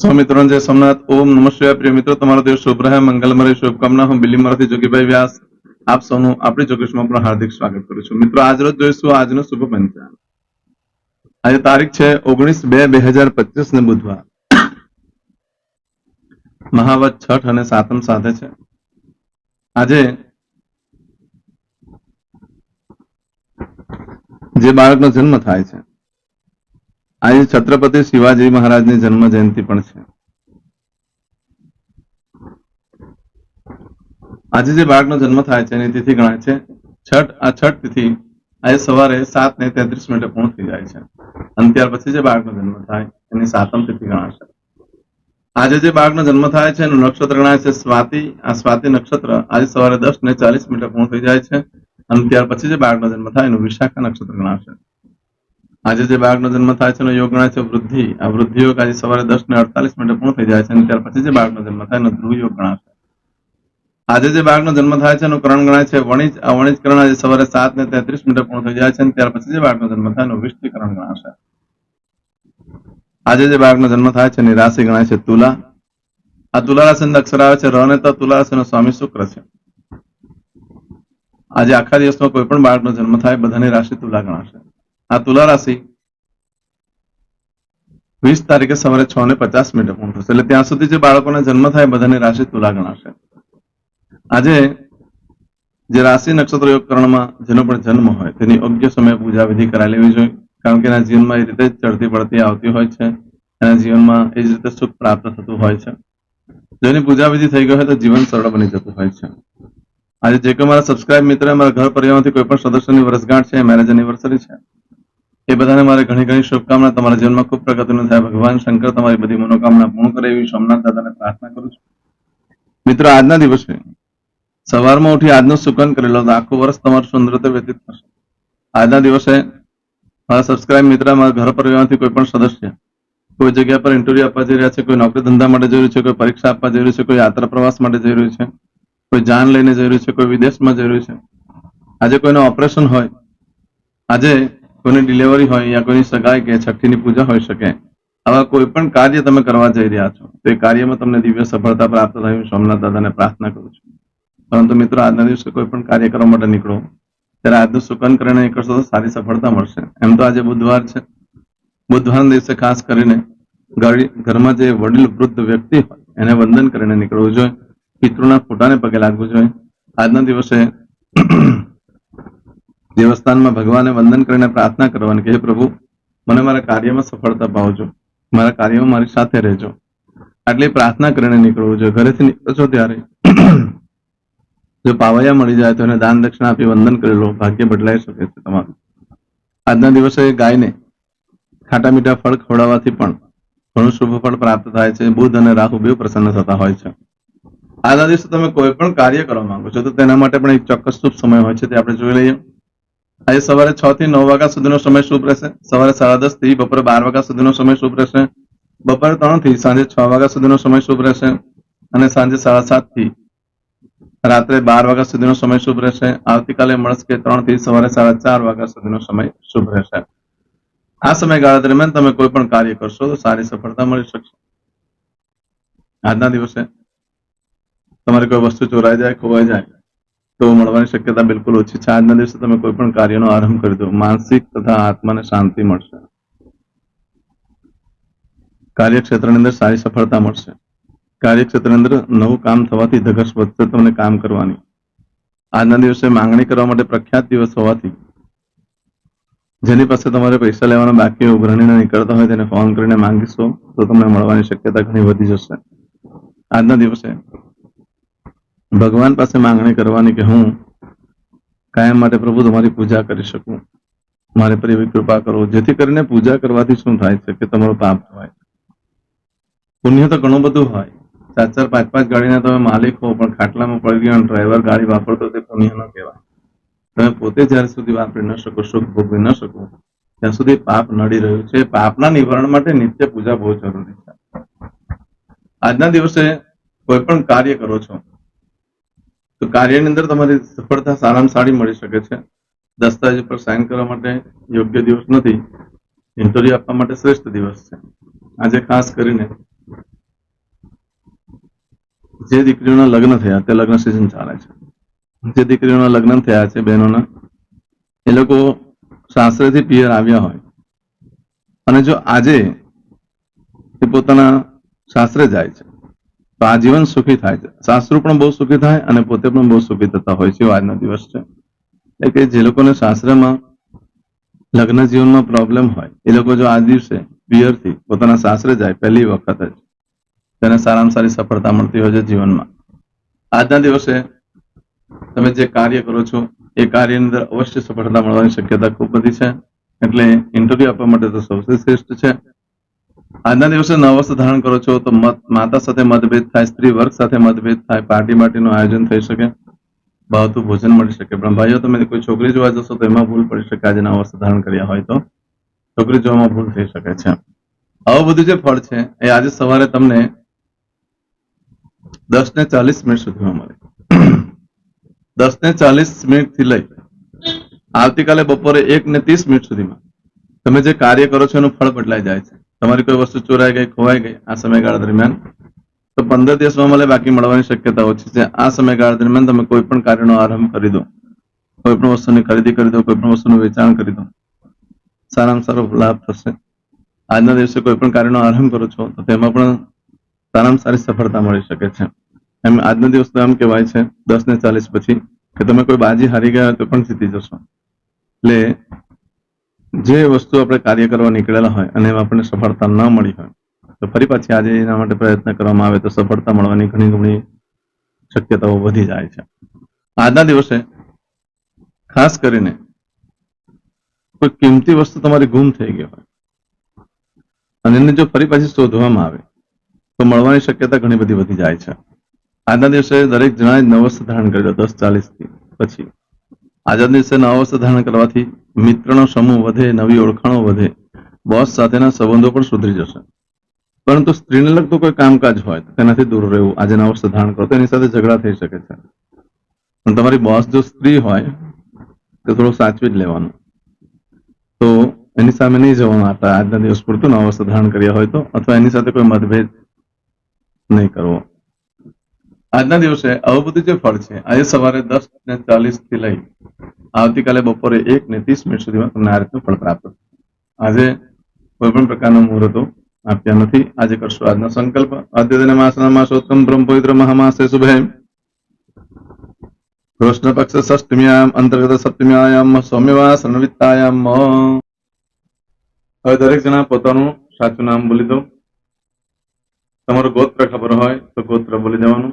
સૌ મિત્રોને જય સોમનાથ. ઓમ નમઃ પ્રિય મિત્રો, તમારો દિવસ શુભ રહે મંગલમય શુભકામના. હું બિલીમરાથી જોગીભાઈ વ્યાસ. આપ સૌનું આપણી જોગેશમાં પણ હાર્દિક સ્વાગત કરું છું. મિત્રો, આજ રોજ જોઈશું આજનો શુભ પંચાંગ. આજે તારીખ છે ઓગણીસ બે બે હજાર પચીસ ને બુધવાર. મહાવત છઠ અને સાતમ સાથે છે. આજે જે બાળકનો જન્મ થાય છે આજે છત્રપતિ શિવાજી મહારાજની જન્મ જયંતિ પણ છે. આજે જે બાળકનો જન્મ થાય છે એની તિથિ ગણાય છે. છઠ, આ છઠ તિથિ આજે સવારે સાત ને તેત્રીસ મિનિટે પૂર્ણ થઈ જાય છે. અને ત્યાર પછી જે બાળકનો જન્મ થાય એની સાતમ તિથિ ગણાશે આજે જે બાળકનો જન્મ થાય છે એનું નક્ષત્ર ગણાય છે સ્વાતિ. આ સ્વાતિ નક્ષત્ર આજે સવારે દસ ને ચાલીસ મિનિટે પૂર્ણ થઈ જાય છે. અને ત્યાર પછી જે બાળકનો જન્મ થાય એનું વિશાખા નક્ષત્ર ગણાશે આજે જે બાળકનો જન્મ થાય છે યોગ ગણાય છે વૃદ્ધિ. આ વૃદ્ધિ યોગ આજે સવારે દસ ને અડતાલીસ મિનિટે પૂર્ણ થઈ જાય છે અને ત્યાર પછી જે બાળકનો જન્મ થાય એનો ધ્રુવ યોગ ગણાશે. આજે જે બાળકનો જન્મ થાય છે એનું કરણ ગણાય છે વણિજ. આ વણિજ કરણ આજે સવારે સાત ને તેત્રીસ મિનિટે પૂર્ણ થઈ જાય છે અને ત્યાર પછી જે બાળકનો જન્મ થાય એનું વિષ્ટિકરણ ગણાશે. આજે જે બાળકનો જન્મ થાય છે એની રાશિ ગણાય છે તુલા. આ તુલા રાશિની અક્ષર આવે છે ર ને ત, તુલા રાશિનો સ્વામી શુક્ર છે. આજે આખા દિવસમાં કોઈ પણ બાળકનો જન્મ થાય બધાની રાશિ તુલા ગણાશે. આ તુલા રાશિ વીસ તારીખે સવારે છ ને પચાસ મિનિટે પહોંચશે એટલે ત્યાં સુધી જે બાળકોના જન્મ થાય બધાની રાશિ તુલા ગણાશે. આજે જે રાશિ નક્ષત્ર યોગકરણમાં જેનો પણ જન્મ હોય તેની યોગ્ય સમયે પૂજા વિધિ કરાવી લેવી જોઈએ. કારણ કે એના જીવનમાં એ રીતે ચડતી પડતી આવતી હોય છે. એના જીવનમાં એ જ રીતે સુખ પ્રાપ્ત થતું હોય છે. જેની પૂજા વિધિ થઈ ગઈ હોય તો જીવન સરળ બની જતું હોય છે. આજે જે કોઈ મારા સબસ્ક્રાઇબ મિત્ર, મારા ઘર પરિવારમાંથી કોઈ પણ સદસ્યની વર્ષગાંઠ છે મેરેજ એનિવર્સરી છે. એ બધાને મારે ઘણી ઘણી શુભકામના. તમારા જીવનમાં ખૂબ પ્રગતિનું થાય. ભગવાન શંકર તમારી બધી મનોકામના પૂર્ણ કરે એવી સોમનાથ દાદાને પ્રાર્થના કરું છું. મિત્રો, આજના દિવસે સવારમાં ઉઠી આજનું સુકન કરેલો તો આખું વર્ષ તમારું સુંદર વ્યતીત થશે. આજના દિવસે મારા સબસ્ક્રાઇબ મિત્ર, મારા ઘર પરિવારમાંથી કોઈ પણ સદસ્ય કોઈ જગ્યા પર ઇન્ટરવ્યુ આપવા જઈ રહ્યા છે, કોઈ નોકરી ધંધા માટે જઈ રહ્યું છે, કોઈ પરીક્ષા આપવા જઈ રહ્યું છે, કોઈ યાત્રા પ્રવાસ માટે જઈ રહ્યું છે, કોઈ જાન લઈને જઈ રહ્યું છે, કોઈ વિદેશમાં જઈ રહ્યું છે. આજે કોઈનું ઓપરેશન હોય, આજે કોઈની ડિલિવરી હોય યા કોઈની સગાઈ કે છઠ્ઠીની પૂજા હોઈ શકે. આવા કોઈ પણ કાર્ય તમે કરવા જઈ રહ્યા છો, તો એ કાર્યમાં તમને દિવ્ય સફળતા પ્રાપ્ત થાય સોમનાથ દાદાને પ્રાર્થના કરું છું. પરંતુ મિત્રો, આજના દિવસે કોઈ પણ કાર્ય કરવા માટે નીકળો, ત્યારે આજનું સુકન કરીને નીકળશો તો સારી સફળતા મળશે. એમ તો આજે બુધવાર છે. બુધવારના દિવસે ખાસ કરીને ઘર- ઘરમાં જે વડીલ વૃદ્ધ વ્યક્તિ હોય, એને વંદન કરીને નીકળવું જોઈએ, પિતૃના ફોટાને પગે લાગવું જોઈએ. આજના દિવસે દેવસ્થાનમાં ભગવાનને વંદન કરીને પ્રાર્થના કરવાની કે, હે પ્રભુ, મને મારા કાર્યમાં સફળતા પાવજો મારા કાર્યમાં મારી સાથે રહેજો. આટલી પ્રાર્થના કરીને નીકળવું જોઈએ. ઘરેથી નીકળો ત્યારે જો પાવૈયા મળી જાય તો એને દાન દક્ષિણા આપી વંદન કરી લો. ભાગ્ય બદલાઈ શકે છે તમારું. આજના દિવસે ગાયને ખાટા મીઠા ફળ ખવડાવવાથી પણ ઘણું શુભ ફળ પ્રાપ્ત થાય છે. બુધ અને રાહુ બે પ્રસન્ન થતા હોય છે. આજના દિવસે તમે કોઈ પણ કાર્ય કરવા માંગો છો તો તેના માટે પણ એક ચોક્કસ શુભ સમય હોય છે તે આપણે જોઈ લઈએ. આજે સવારે છ થી નવ વાગ્યા સુધીનો સમય શુભ રહેશે. સવારે સાડા દસથી બપોરે બાર વાગ્યા સુધીનો સમય શુભ રહેશે. બપોરે ત્રણથી સાંજે છ વાગ્યા સુધીનો સમય શુભ રહેશે અને સાંજે સાડા સાતથી રાત્રે બાર વાગ્યા સુધીનો સમય શુભ રહેશે. આવતીકાલે મળસ્કે ત્રણથી સવારે સાડા ચાર વાગ્યા સુધીનો સમય શુભ રહેશે. આ સમયગાળા દરમિયાન તમે કોઈ પણ કાર્ય કરશો તો સારી સફળતા મળી શકશે. આજના દિવસે તમારી કોઈ વસ્તુ ચોરાઈ જાય, ખોવાઈ જાય તો મળવાની શક્યતા બિલકુલ ઓછી છે. આજના દિવસે તમે કોઈ પણ કાર્યનો આરંભ કરી દો. માનસિક તથા આત્માને શાંતિ મળશે. કાર્યક્ષેત્રની અંદર સારી સફળતા મળશે. કાર્યક્ષેત્રની અંદર નવું કામ થવાથી ધગશ વધશે તમને કામ કરવાની. આજના દિવસે માંગણી કરવા માટે પ્રખ્યાત દિવસ હોવાથી જેની પાસે તમારે પૈસા લેવાના બાકી ઉઘરણીને નીકળતા હોય, તેને ફોન કરીને માંગીશો તો તમને મળવાની શક્યતા ઘણી વધી જશે. આજના દિવસે ભગવાન પાસે માંગણી કરવાની કે હું કાયમ માટે પ્રભુ તમારી પૂજા કરી શકું. મારે પર એવી કૃપા કરો. જેથી કરીને પૂજા કરવાથી શું થાય છે કે તમારો પાપ થાય પુણ્ય તો ઘણું બધું હોય. ચાર ચાર, પાંચ પાંચ ગાડીના તમે માલિક હો પણ ખાટલામાં પડી ગયો ડ્રાઈવર ગાડી વાપરતો તે પુણ્ય ન કહેવાય. તમે પોતે જ્યારે સુધી વાપરી ન શકો, સુખ ભોગવી ન શકો, ત્યાં સુધી પાપ નડી રહ્યું છે. પાપના નિવારણ માટે નિત્ય પૂજા બહુ જરૂરી છે. આજના દિવસે કોઈ પણ કાર્ય કરો છો તો કાર્યની અંદર તમારી સફળતા સારામાં સારી મળી શકે છે. દસ્તાવેજ પર સાઇન કરવા માટે યોગ્ય દિવસ નથી. ઇન્ટરવ્યુ આપવા માટે શ્રેષ્ઠ દિવસ છે. આજે ખાસ કરીને જે દીકરીઓના લગ્ન થયા, તે લગ્ન સિઝન ચાલે છે. જે દીકરીઓના લગ્ન થયા છે, બહેનોના, એ લોકો સાસરેથી પિયર આવ્યા હોય. અને જો આજે એ પોતાના સાસરે જાય છે તો આજીવન સુખી થાય છે. સાસરું પણ બહુ સુખી થાય અને પોતે પણ બહુ સુખી થતા હોય છે આજનો દિવસ છે. એટલે જે લોકોને સાસરામાં લગ્ન જીવનમાં પ્રોબ્લેમ હોય, એ લોકો જો આ દિવસે પિયરથી પોતાના સાસરે જાય પહેલી વખત જ, તેને સારામાં સારી સફળતા મળતી હોય છે જીવનમાં. આજના દિવસે તમે જે કાર્ય કરો છો, એ કાર્યની અંદર અવશ્ય સફળતા મળવાની શક્યતા ખૂબ બધી છે. એટલે ઇન્ટરવ્યુ આપવા માટે તો સૌથી શ્રેષ્ઠ છે. આજના દિવસે નવ વસ્ત્ર ધારણ કરો છો તો માતા સાથે મતભેદ થાય, સ્ત્રી વર્ગ સાથે મતભેદ થાય, પાર્ટી માટીનું આયોજન થઈ શકે ભાવતું ભોજન મળી શકે. પણ ભાઈઓ, તમે કોઈ છોકરી જોવા જશો તો એમાં ભૂલ પડી શકે. આજે નવ વસ્ત્ર ધારણ કર્યા હોય તો છોકરી જોવામાં ભૂલ થઈ શકે છે. આવું બધું જે ફળ છે, એ આજે સવારે તમને દસ ને ચાલીસ મિનિટ સુધીમાં મળે. દસ ને ચાલીસ મિનિટથી લઈ આવતીકાલે બપોરે એક ને ત્રીસ મિનિટ સુધીમાં તમે જે કાર્ય કરો છો એનું ફળ બદલાઈ જાય છે. તમારી કોઈ વસ્તુ ચોરાઈ ગઈ, ખોવાઈ ગઈ આ સમયગાળા દરમિયાન? તો પંદર દિવસમાં મળે બાકી મળવાની શક્યતા ઓછી છે. આ સમયગાળા દરમિયાન તમે કોઈ પણ કાર્યનો આરંભ કરી દો. કોઈ પણ વસ્તુની ખરીદી કરી દો, કોઈ પણ વસ્તુનું વેચાણ કરી દો. સારામાં સારો લાભ થશે. આજના દિવસે કોઈ પણ કાર્યનો આરંભ કરો છો, તો તેમાં પણ સારામાં સારી સફળતા મળી શકે છે. એમ આજના દિવસ તો એમ કહેવાય છે દસ ને ચાલીસ પછી, કે તમે કોઈ બાજી હારી ગયા તો પણ જીતી જશો. એટલે જે વસ્તુ આપણે કાર્ય કરવા નીકળેલા હોય અને એમાં આપણને સફળતા ન મળી હોય, તો ફરી પાછી આજે એના માટે પ્રયત્ન કરવામાં આવે તો સફળતા મળવાની ઘણી ઘણી શક્યતાઓ વધી જાય છે. આજના દિવસે ખાસ કરીને કોઈ કિંમતી વસ્તુ તમારી ગુમ થઈ ગઈ હોય અને એને જો ફરી પાછી શોધવામાં આવે, તો મળવાની શક્યતા ઘણી બધી વધી જાય છે. આજના દિવસે દરેક જણાએ નવસ્થ ધારણ કર્યો, દસ ચાલીસથી પછી. આજના દિવસે નવસ્થ ધારણ કરવાથી મિત્રનો સમૂહ વધે, નવી ઓળખાણો વધે, બોસ સાથેના સંબંધો પણ સુધરી જશે. પરંતુ સ્ત્રીને લગતું કોઈ કામકાજ હોય તેનાથી દૂર રહેવું આજે નવસ્થ ધારણ કરો એની સાથે ઝઘડા થઈ શકે છે. પણ તમારી બોસ જો સ્ત્રી હોય તો થોડું સાચવી જ લેવાનું. તો એની સામે નહીં જવાનું આપતા આજના દિવસ પૂરતું નવસ્થ ધારણ કર્યા હોય તો, અથવા એની સાથે કોઈ મતભેદ નહીં કરવો. આજના દિવસે આવું બધું જે ફળ છે, આજે સવારે દસ ને ચાલીસથી લઈ આવતીકાલે બપોરે એક ને ત્રીસ મિનિટ સુધીમાં તમને આ રીતનું ફળ પ્રાપ્ત આજે કોઈ પણ પ્રકારના મુહૂર્તો આપ્યા નથી. આજે કરશો આજનો સંકલ્પ. અદ્યતન માસના માસોત્તમ બ્રહ્મ પવિત્ર મહામાસે શુભે કૃષ્ણ પક્ષ ષષ્ટમ્યામ અંતર્ગત સપ્તમીયામ સૌમ્યવા સન્વિતાયામ હવે દરેક જણા પોતાનું સાચું નામ બોલી દો. તમારું ગોત્ર ખબર હોય તો ગોત્ર બોલી દેવાનું.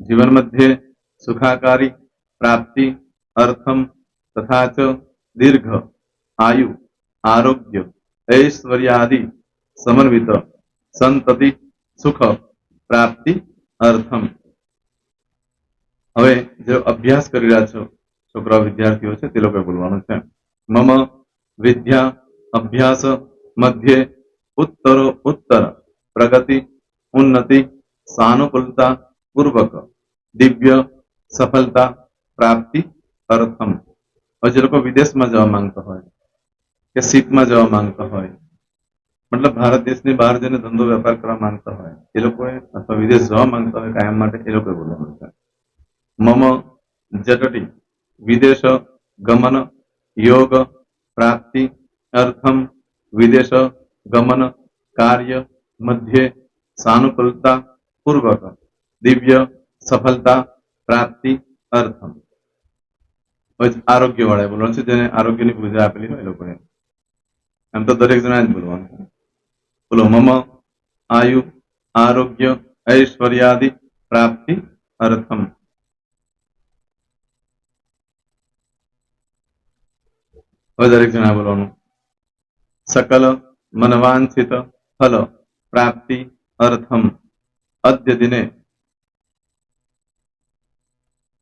જીવન મધ્ય સુખાકારી પ્રાપ્તિ અર્થમ તથા દીર્ઘ આયુ આરોગ્ય ઐશ્વર્યાદિ સમન્વિત સંતતિ સુખ પ્રાપ્તિ અર્થમ હવે જે અભ્યાસ કરી રહ્યા છો, છોકરા વિદ્યાર્થીઓ છે, તે લોકોએ બોલવાનું છે. મમ વિદ્યા અભ્યાસ મધ્યે ઉત્તરો ઉત્તર, પ્રગતિ, ઉન્નતિ સાનુકૂલતા પૂર્વક દિવ્ય સફળતા પ્રાપ્તિ અર્થમ હવે જે લોકો વિદેશમાં જવા માંગતા હોય કે સીટમાં જવા માંગતા હોય મતલબ ભારત દેશની બહાર જઈને ધંધો વેપાર કરવા માંગતા હોય એ લોકોએ અથવા વિદેશ જવા માંગતા હોય કાયમ માટે એ લોકોએ બોલવાનું છે મમ જટટી વિદેશ ગમન યોગ પ્રાપ્તિ અર્થમ વિદેશ ગમન કાર્ય મધ્યે સાનુકૂલતા પૂર્વક દિવ્ય સફળતા પ્રાપ્તિ અર્થમ પછી આરોગ્ય વાળા બોલવાનું છે જેને આરોગ્યની પૂજા આપેલી હોય એ લોકોએ એમ તો દરેક જણા જ બોલવાનું છે બોલો મમ આયુ આરોગ્ય ઐશ્વર્યાદિ પ્રાપ્તિ અર્થમ હવે દરેક જણા બોલવાનું સકલ મનવાંછિત ફલ પ્રાપ્તિ અર્થમ અદ્ય દિને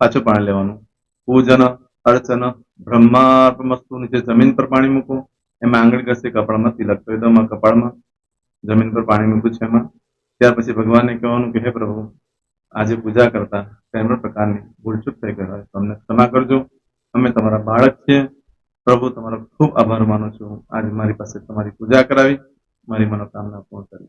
પાછું પાણી લેવાનું. પૂજન, અર્ચન બ્રહ્માર્પમસ્તુ નીચે જમીન પર પાણી મૂકો એમાં આંગળી ઘસે, કપાળમાં તિલક તો એમાં કપાળમાં જમીન પર પાણી મૂકું છે એમાં. ત્યાર પછી ભગવાનને કહેવાનું કે, હે પ્રભુ, આજે પૂજા કરતા કોઈ પ્રકારની ભૂલચૂક થઈ ગઈ હોય તમને ક્ષમા કરજો. અમે તમારા બાળક છીએ. પ્રભુ, તમારો ખૂબ આભાર માનું છું. આજે મારી પાસે તમારી પૂજા કરાવી. મારી મનોકામના પૂર્ણ કરી.